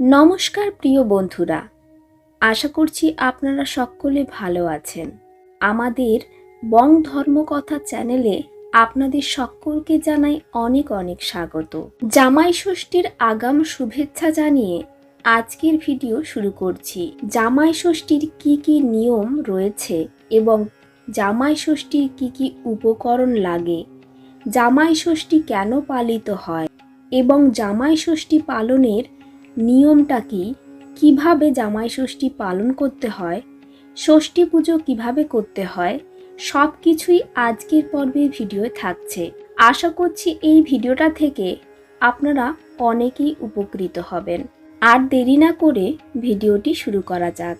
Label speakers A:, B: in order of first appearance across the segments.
A: নমস্কার প্রিয় বন্ধুরা, আশা করছি আপনারা সকলে ভালো আছেন। আমাদের বং ধর্মকথা চ্যানেলে আপনাদের সকলকে জানাই অনেক অনেক স্বাগত। জামাই ষষ্ঠীর আগাম শুভেচ্ছা জানিয়ে আজকের ভিডিও শুরু করছি। জামাই ষষ্ঠীর কি কি নিয়ম রয়েছে এবং জামাই ষষ্ঠীর কি কি উপকরণ লাগে? জামাই ষষ্ঠী কেন পালিত হয় এবং জামাই ষষ্ঠী পালনের নিয়মটা কি? কীভাবে জামাই ষষ্ঠী পালন করতে হয়? ষষ্ঠী পুজো কীভাবে করতে হয়? সব কিছুই আজকের পর্বে ভিডিওয়ে থাকছে। আশা করছি এই ভিডিওটা থেকে আপনারা অনেকেই উপকৃত হবেন। আর দেরি না করে ভিডিওটি শুরু করা যাক।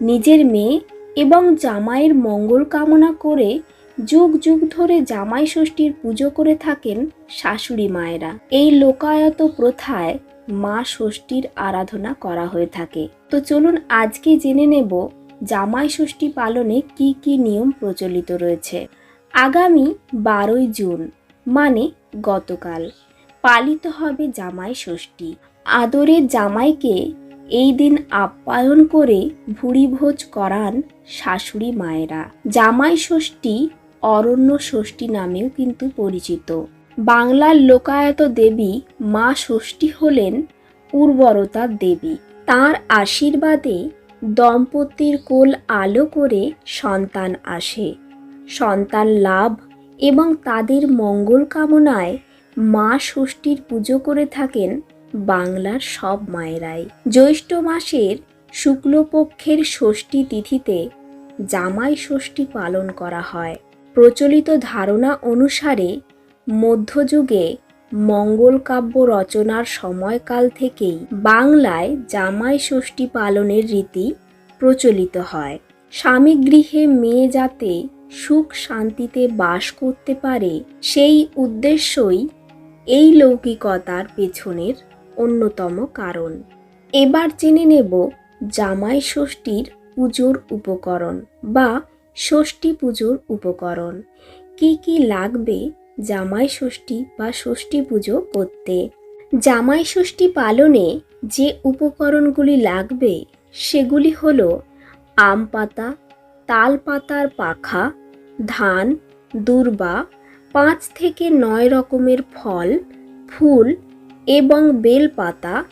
A: নিজের মেয়ে এবং জামাইয়ের মঙ্গল কামনা করে যুগ যুগ ধরে জামাই ষষ্ঠীর পুজো করে থাকেন শাশুড়ি মায়েরা। এই লোকায়ত প্রথায় মা ষষ্ঠীর আরাধনা করা হয়ে থাকে। তো চলুন আজকে জেনে নেব জামাই ষষ্ঠী পালনে কি কি নিয়ম প্রচলিত রয়েছে। আগামী বারোই জুন মানে গতকাল, পালিত হবে জামাই ষষ্ঠী। আদরের জামাইকে এই দিন আপ্যায়ন করে ভুড়িভোজ করান শাশুড়ি মায়েরা। জামাই ষষ্ঠী অরণ্য ষষ্ঠী নামেও কিন্তু পরিচিত। বাংলার লোকায়ত দেবী মা ষষ্ঠী হলেন উর্বরতার দেবী। তার আশীর্বাদে দম্পতির কোল আলো করে সন্তান আসে। সন্তান লাভ এবং তাদের মঙ্গল কামনায় মা ষষ্ঠীর পুজো করে থাকেন বাংলার সব মায়েরাই। জ্যৈষ্ঠ মাসের শুক্লপক্ষের ষষ্ঠী তিথিতে জামাই ষষ্ঠী পালন করা হয়। প্রচলিত ধারণা অনুসারে মধ্যযুগে মঙ্গল কাব্য রচনার সময়কাল থেকেই বাংলায় জামাই ষষ্ঠী পালনের রীতি প্রচলিত হয়। স্বামী গৃহে মেয়ে যাতে সুখ শান্তিতে বাস করতে পারে, সেই উদ্দেশ্যই এই লৌকিকতার পেছনের অন্যতম কারণ। এবার জেনে নেব জামাই ষষ্ঠীর পুজোর উপকরণ বা ষষ্ঠী পুজোর উপকরণ। কি কি লাগবে জামাই ষষ্ঠী বা ষষ্ঠী পুজো করতে। জামাই ষষ্ঠী পালনে যে উপকরণগুলি লাগবে, সেগুলি হল আম পাতা, তাল পাতার পাখা, ধান, দূর্বা, পাঁচ থেকে নয় রকমের ফল, ফুল এবং বেলপাতা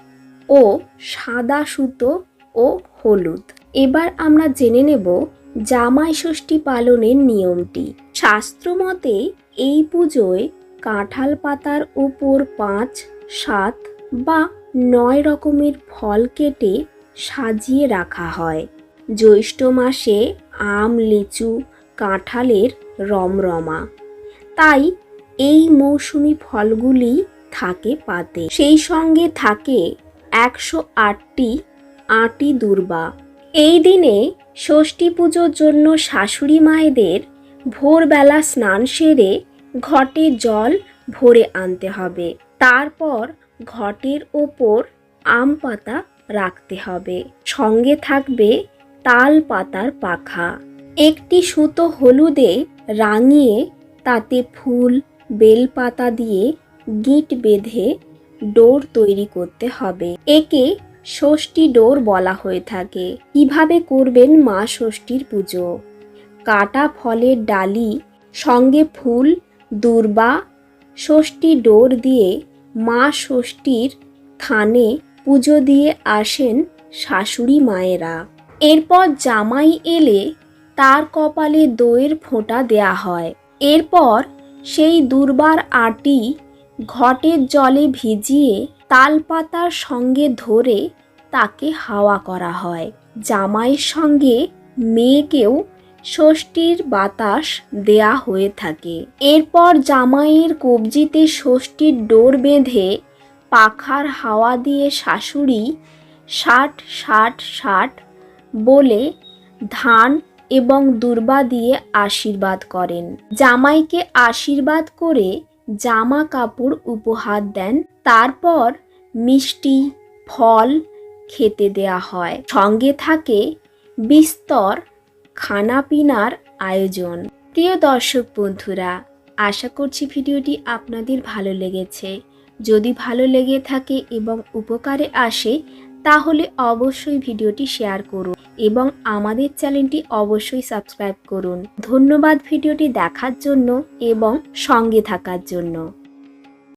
A: ও সাদা সুতো ও হলুদ। এবার আমরা জেনে নেব জামাই ষষ্ঠী পালনের নিয়মটি। শাস্ত্রমতে এই পুজোয় কাঁঠাল পাতার উপর পাঁচ, সাত বা নয় রকমের ফল কেটে সাজিয়ে রাখা হয়। জ্যৈষ্ঠ মাসে আম, লিচু, কাঁঠালের রমরমা। তাই এই মৌসুমি ফলগুলি থাকে পাতে। সেই সঙ্গে থাকে একশো আটটি আটি দুর্বা। এই দিনে ষষ্ঠী পুজোর জন্য শাশুড়ি মায়েদের ভোরবেলা স্নান সেরে ঘটে জল ভরে আনতে হবে। তারপর ঘটের ওপর আম পাতা রাখতে হবে। সঙ্গে থাকবে তাল পাতার পাখা। একটি সুতো হলুদে রাঙিয়ে তাতে ফুল বেলপাতা দিয়ে গিট বেঁধে ডোর তৈরি করতে হবে। একে ষষ্ঠী ডোর বলা হয়ে থাকে। কীভাবে করবেন মা ষষ্ঠীর পুজো? কাটা ফলের ডালি, সঙ্গে ফুল, দূর্বা, ষষ্ঠী ডোর দিয়ে মা ষষ্ঠীর থানে পুজো দিয়ে আসেন শাশুড়ি মায়েরা। এরপর জামাই এলে তার কপালে দইয়ের ফোঁটা দেয়া হয়। এরপর সেই দুর্বার আটি ঘটের জলে ভিজিয়ে তালপাতার সঙ্গে ধরে তাকে হাওয়া করা হয়। জামাইয়ের সঙ্গে মেয়েকেও ষষ্ঠীর বাতাস দেয়া হয়ে থাকে। এরপর জামাইয়ের কবজিতে ষষ্ঠীর ডোর বেঁধে পাখার হাওয়া দিয়ে শাশুড়ি ষাট ষাট ষাট বলে ধান এবং দুর্বা দিয়ে আশীর্বাদ করেন। জামাইকে আশীর্বাদ করে জামা কাপড় উপহার দেন তারপর মিষ্টি, ফল খেতে দেয়া হয়। সঙ্গে থাকে বিস্তর খানাপিনার আয়োজন। প্রিয় দর্শক বন্ধুরা, আশা করছি ভিডিওটি আপনাদের ভালো লেগেছে। যদি ভালো লেগে থাকে এবং উপকারে আসে, তাহলে অবশ্যই ভিডিওটি শেয়ার করুন এবং আমাদের চ্যানেলটি অবশ্যই সাবস্ক্রাইব করুন। ধন্যবাদ ভিডিওটি দেখার জন্য এবং সঙ্গে থাকার জন্য।